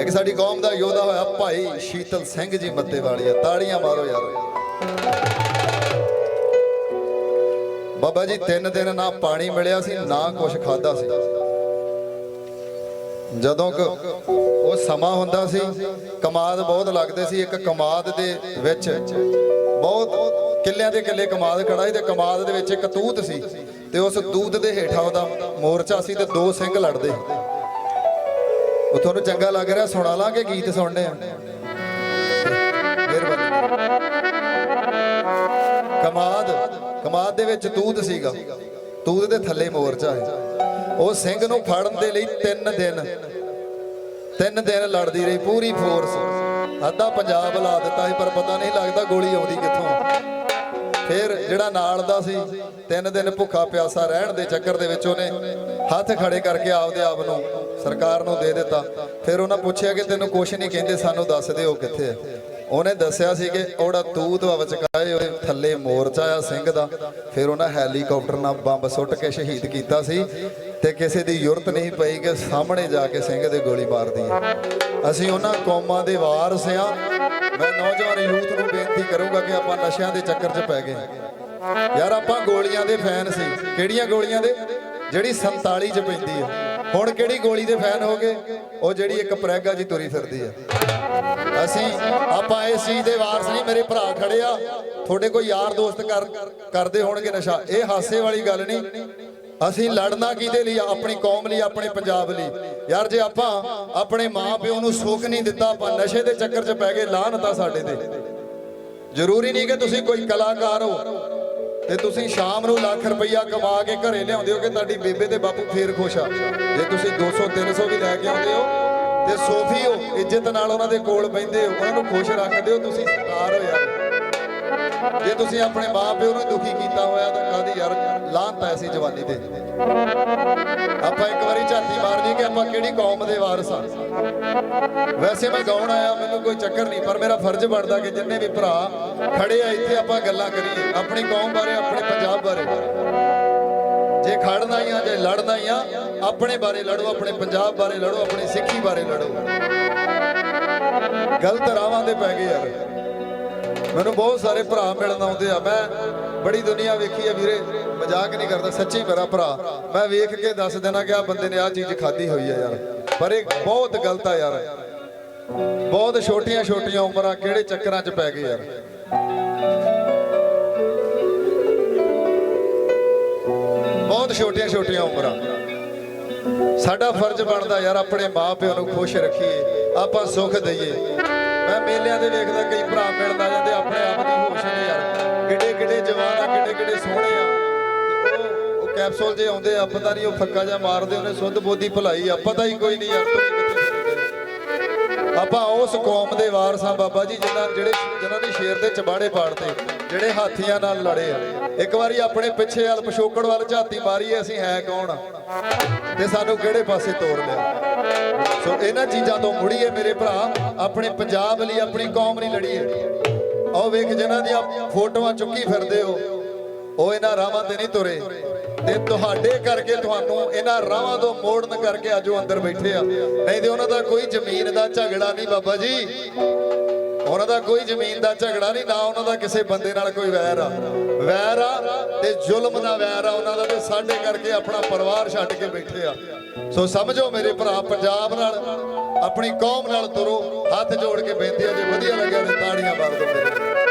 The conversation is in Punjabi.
ਇੱਕ ਸਾਡੀ ਕੌਮ ਦਾ ਯੋਧਾ ਹੋਇਆ ਭਾਈ ਸ਼ੀਤਲ ਸਿੰਘ ਜੀ ਮੱਤੇ ਵਾਲੀਆ ਤਾੜੀਆਂ ਮਾਰੋ ਯਾਰ। ਬਾਬਾ ਜੀ, ਤਿੰਨ ਦਿਨ ਨਾ ਪਾਣੀ ਮਿਲਿਆ ਸੀ, ਨਾ ਕੁਝ ਖਾਦਾ ਸੀ। ਜਦੋਂ ਕਿ ਉਹ ਸਮਾਂ ਹੁੰਦਾ ਸੀ, ਕਮਾਦ ਬਹੁਤ ਲੱਗਦੇ ਸੀ, ਇੱਕ ਕਮਾਦ ਦੇ ਵਿੱਚ ਬਹੁਤ ਕਿੱਲਿਆਂ ਦੇ ਕਿੱਲੇ ਕਮਾਦ ਖੜਾ ਸੀ ਤੇ ਕਮਾਦ ਦੇ ਵਿੱਚ ਇੱਕ ਤੂਤ ਸੀ ਤੇ ਉਸ ਤੂਤ ਦੇ ਹੇਠਾਂ ਉਹਦਾ ਮੋਰਚਾ ਸੀ ਤੇ ਦੋ ਸਿੰਘ ਲੜਦੇ ਸੀ। ਉਹ ਤੁਹਾਨੂੰ ਚੰਗਾ ਲੱਗ ਰਿਹਾ, ਸੁਣਾ ਲਾਂਗੇ ਗੀਤ ਸੁਣਨੇ ਆ। ਕਮਾਦ ਕਮਾਦ ਦੇ ਵਿੱਚ ਤੂਤ ਸੀਗਾ। ਤੂਤ ਦੇ ਥੱਲੇ ਮੋਰਚਾ ਹੈ। ਉਹ ਸਿੰਘ ਨੂੰ ਫੜਨ ਦੇ ਲਈ 3 ਦਿਨ, ਤਿੰਨ ਦਿਨ ਲੜਦੀ ਰਹੀ, ਪੂਰੀ ਫੋਰਸ ਅੱਧਾ ਪੰਜਾਬ ਲਾ ਦਿੱਤਾ ਸੀ, ਪਰ ਪਤਾ ਨਹੀਂ ਲੱਗਦਾ ਗੋਲੀ ਆਉਂਦੀ ਕਿੱਥੋਂ। ਫਿਰ ਜਿਹੜਾ ਨਾਲ ਦਾ ਸੀ, ਤਿੰਨ ਦਿਨ ਭੁੱਖਾ ਪਿਆਸਾ ਰਹਿਣ ਦੇ ਚੱਕਰ ਦੇ ਵਿੱਚ ਉਹਨੇ ਹੱਥ ਖੜੇ ਕਰਕੇ ਆਪਦੇ ਆਪ ਨੂੰ ਸਰਕਾਰ ਨੂੰ ਦੇ ਦਿੱਤਾ। ਫਿਰ ਉਹਨਾਂ ਪੁੱਛਿਆ ਕਿ ਤੈਨੂੰ ਕੁਛ ਨਹੀਂ ਕਹਿੰਦੇ, ਸਾਨੂੰ ਦੱਸ ਦੇ ਉਹ ਕਿੱਥੇ ਹੈ। ਉਹਨੇ ਦੱਸਿਆ ਸੀ ਕਿ ਉਹੜਾ ਤੂਤ ਵਾ ਵਿਚਕਾਏ ਉਹਦੇ ਥੱਲੇ ਮੋਰਚਾ ਆ ਸਿੰਘ ਦਾ। ਫਿਰ ਉਹਨਾਂ ਹੈਲੀਕਾਪਟਰ ਨਾਲ ਬੰਬ ਸੁੱਟ ਕੇ ਸ਼ਹੀਦ ਕੀਤਾ ਸੀ ਤੇ ਕਿਸੇ ਦੀ ਯੁਰਤ ਨਹੀਂ ਪਈ ਕਿ ਸਾਹਮਣੇ ਜਾ ਕੇ ਸਿੰਘ ਦੇ ਗੋਲੀ ਮਾਰਦੀ ਅਸੀਂ ਉਹਨਾਂ ਕੌਮਾਂ ਦੇ ਵਾਰਸ ਆ ਮੈਂ ਨੌਜਵਾਨ ਯੂਥ ਨੂੰ ਬੇਨਤੀ ਕਰੂੰਗਾ ਕਿ ਆਪਾਂ ਨਸ਼ਿਆਂ ਦੇ ਚੱਕਰ 'ਚ ਪੈ ਗਏ। ਯਾਰ ਆਪਾਂ ਗੋਲੀਆਂ ਦੇ ਫੈਨ ਸੀ। ਕਿਹੜੀਆਂ ਗੋਲੀਆਂ ਦੇ? ਜਿਹੜੀ 47 'ਚ ਪੈਂਦੀ ਹੈ ਹੁਣ ਕਿਹੜੀ ਗੋਲੀ ਦੇ ਫੈਨ ਹੋ ਗਏ ਉਹ ਜਿਹੜੀ ਇੱਕ ਪ੍ਰੈਗਾ ਜੀ ਤੁਰੀ ਫਿਰਦੀ ਆ। ਅਸੀਂ, ਆਪਾਂ ਇਸ ਚੀਜ਼ ਦੇ ਵਾਰਸ ਨਹੀਂ, ਮੇਰੇ ਭਰਾ ਖੜੇ ਆ। ਤੁਹਾਡੇ ਕੋਈ ਯਾਰ ਦੋਸਤ ਕਰ, ਕਰਦੇ ਹੋਣਗੇ ਨਸ਼ਾ। ਇਹ ਹਾਸੇ ਵਾਲੀ ਗੱਲ ਨਹੀਂ। ਅਸੀਂ ਲੜਨਾ ਕਿਹਦੇ ਲਈ ਆਪਣੀ ਕੌਮ ਲਈ, ਆਪਣੇ ਪੰਜਾਬ ਲਈ। ਯਾਰ ਜੇ ਆਪਾਂ ਆਪਣੇ ਮਾਂ ਪਿਓ ਨੂੰ ਸੁੱਖ ਨਹੀਂ ਦਿੱਤਾ, ਆਪਾਂ ਨਸ਼ੇ ਦੇ ਚੱਕਰ 'ਚ ਪੈ ਗਏ, ਲਾਹਨਤ ਸਾਡੇ ਤੇ। ਜ਼ਰੂਰੀ ਨਹੀਂ ਕਿ ਤੁਸੀਂ ਕੋਈ ਕਲਾਕਾਰ ਹੋ ਤੇ ਤੁਸੀਂ ਸ਼ਾਮ ਨੂੰ ਲੱਖ ਰੁਪਈਆ ਕਮਾ ਕੇ ਘਰੇ ਲਿਆਉਂਦੇ ਹੋ ਕਿ ਤੁਹਾਡੀ ਬੇਬੇ ਤੇ ਬਾਪੂ ਫੇਰ ਖੁਸ਼ ਆ। ਜੇ ਤੁਸੀਂ 200 300 ਵੀ ਲੈ ਕੇ ਆਉਂਦੇ ਹੋ ਤੇ ਸੋਫੀ ਹੋ, ਇੱਜ਼ਤ ਨਾਲ ਉਹਨਾਂ ਦੇ ਕੋਲ ਬੈੰਦੇ ਹੋ, ਉਹਨਾਂ ਨੂੰ ਖੁਸ਼ ਰੱਖਦੇ ਹੋ, ਤੁਸੀਂ ਸਟਾਰ ਹੋ ਯਾਰ। ਜੇ ਤੁਸੀਂ ਆਪਣੇ ਮਾਪਿਓ ਨੂੰ ਦੁਖੀ ਕੀਤਾ ਹੋਇਆ ਤਾਂ ਕਾਦੀ ਯਾਰ ਲਾਂਤ ਐਸੀ ਜਵਾਨੀ ਤੇ। ਆਪਾਂ ਇੱਕ ਵਾਰੀ ਝਾਤੀ ਮਾਰ ਕਿ ਆਪਾਂ ਕਿਹੜੀ ਕੌਮ ਦੇ ਵਾਰਸ ਆ। ਵੈਸੇ ਮੈਂ ਗਾਉਣ ਆਇਆ, ਮੈਨੂੰ ਕੋਈ ਚੱਕਰ ਨਹੀਂ, ਪਰ ਮੇਰਾ ਫਰਜ਼ ਬਣਦਾ ਕਿ ਜਿੰਨੇ ਵੀ ਭਰਾ ਖੜੇ ਆ, ਇੱਥੇ ਆਪਾਂ ਗੱਲਾਂ ਕਰੀਏ, ਆਪਣੀ ਕੌਮ ਬਾਰੇ, ਆਪਣੇ ਪੰਜਾਬ ਬਾਰੇ। ਜੇ ਖੜਨਾ ਹੀ ਆ ਜੇ ਲੜਨਾ ਹੀ ਆ ਆਪਣੇ ਬਾਰੇ ਲੜੋ, ਆਪਣੇ ਪੰਜਾਬ ਬਾਰੇ ਲੜੋ, ਆਪਣੀ ਸਿੱਖੀ ਬਾਰੇ ਲੜੋ। ਗਲਤ ਰਾਵਾਂ ਦੇ ਪੈ ਗਏ ਯਾਰ। ਮੈਨੂੰ ਬਹੁਤ ਸਾਰੇ ਭਰਾ ਮਿਲਣ ਆਉਂਦੇ ਆ। ਮੈਂ ਬੜੀ ਦੁਨੀਆ ਵੇਖੀ ਆ ਵੀਰੇ। ਮਜ਼ਾਕ ਨਹੀਂ ਕਰਦਾ, ਸੱਚੀ ਮੇਰਾ ਭਰਾ। ਮੈਂ ਵੇਖ ਕੇ ਦੱਸ ਦੇਣਾ ਕਿ ਆ ਬੰਦੇ ਨੇ ਆ ਚੀਜ਼ ਖਾਧੀ ਹੋਈ ਆ ਯਾਰ। ਪਰ ਇਹ ਬਹੁਤ ਗਲਤ ਆ ਯਾਰ। ਬਹੁਤ ਛੋਟੀਆਂ ਛੋਟੀਆਂ ਉਮਰਾਂ ਕਿਹੜੇ ਚੱਕਰਾਂ 'ਚ ਪੈ ਗਏ ਯਾਰ। ਬਹੁਤ ਛੋਟੀਆਂ ਛੋਟੀਆਂ ਉਮਰਾਂ। ਸਾਡਾ ਫਰਜ਼ ਬਣਦਾ ਯਾਰ ਆਪਣੇ ਮਾਪਿਆਂ ਨੂੰ ਖੁਸ਼ ਰੱਖੀਏ। ਆਪਾਂ ਸੁੱਖ ਦਈਏ। ਮੈਂ ਮੇਲਿਆਂ ਦੇ ਵੇਖਦਾ ਕਈ ਭਰਾ ਆ ਸੋਹਣੇ ਆ। ਉਹ ਕੈਪਸੂਲ ਜੇ ਆਉਂਦੇ ਆ, ਪਤਾ ਨਹੀਂ ਉਹ ਫੱਕਾ ਜਾਂ ਮਾਰਦੇ, ਉਹਨੇ ਸੁੱਧ ਬੋਦੀ ਭਲਾਈ ਆ। ਪਤਾ ਹੀ ਕੋਈ ਨਹੀਂ ਯਾਰ ਆਪਾਂ ਉਸ ਕੌਮ ਦੇ ਵਾਰਸ ਆ ਬਾਬਾ ਜੀ, ਜਿਨ੍ਹਾਂ ਜਿਹੜੇ ਜਿਨ੍ਹਾਂ ਨੇ ਸ਼ੇਰ ਦੇ ਚਬਾੜੇ ਪਾੜਤੇ, ਜਿਹੜੇ ਹਾਥੀਆਂ ਨਾਲ ਲੜੇ ਆ। ਇੱਕ ਵਾਰੀ ਆਪਣੇ ਪਿੱਛੇ ਵਾਲ ਪਿਛੋਕੜ ਵੱਲ ਝਾਤੀ ਮਾਰੀਏ, ਅਸੀਂ ਹੈ ਕੌਣ? ਤੇ ਸਾਨੂੰ ਕਿਹੜੇ ਪਾਸੇ ਤੋੜ ਲਿਆ? ਸੋ ਇਹਨਾਂ ਚੀਜ਼ਾਂ ਤੋਂ ਮੁੜੀਏ ਮੇਰੇ ਭਰਾ, ਆਪਣੇ ਪੰਜਾਬ ਲਈ ਆਪਣੀ ਕੌਮ ਲਈ ਲੜੀਏ। ਆਓ ਵੇਖ, ਜਿਨ੍ਹਾਂ ਦੀਆਂ ਫੋਟੋਆਂ ਚੁੱਕੀ ਫਿਰਦੇ ਹੋ ਉਹ ਇਹਨਾਂ ਰਾਵਾਂ ਤੇ ਨਹੀਂ ਤੁਰੇ। ਤੇ ਤੁਹਾਡੇ ਕਰਕੇ ਤੁਹਾਨੂੰ ਇਹਨਾਂ ਰਾਵਾਂ ਤੋਂ ਮੋੜਨ ਕਰਕੇ ਅੱਜ ਉਹ ਅੰਦਰ ਬੈਠੇ ਆ। ਨਹੀਂ ਤੇ ਉਹਨਾਂ ਦਾ ਕੋਈ ਜ਼ਮੀਨ ਦਾ ਝਗੜਾ ਨਹੀਂ ਬਾਬਾ ਜੀ। ਉਹਨਾਂ ਦਾ ਕੋਈ ਜ਼ਮੀਨ ਦਾ ਝਗੜਾ ਨਹੀਂ, ਨਾ ਉਹਨਾਂ ਦਾ ਕਿਸੇ ਬੰਦੇ ਨਾਲ ਕੋਈ ਵੈਰ ਆ। ਵੈਰ ਆ ਤੇ ਜ਼ੁਲਮ ਦਾ ਵੈਰ ਆ, ਉਹਨਾਂ ਦਾ ਤੇ ਸਾਡੇ ਕਰਕੇ ਆਪਣਾ ਪਰਿਵਾਰ ਛੱਡ ਕੇ ਬੈਠੇ ਆ। ਸੋ ਸਮਝੋ ਮੇਰੇ ਭਰਾ, ਪੰਜਾਬ ਨਾਲ, ਆਪਣੀ ਕੌਮ ਨਾਲ ਤੁਰੋ, ਹੱਥ ਜੋੜ ਕੇ ਬੇਨਤੀ ਆ ਜੇ, ਵਧੀਆ ਲੱਗਿਆ ਤੇ ਤਾੜੀਆਂ ਮਾਰ ਦਿਓ ਮੇਰੇ।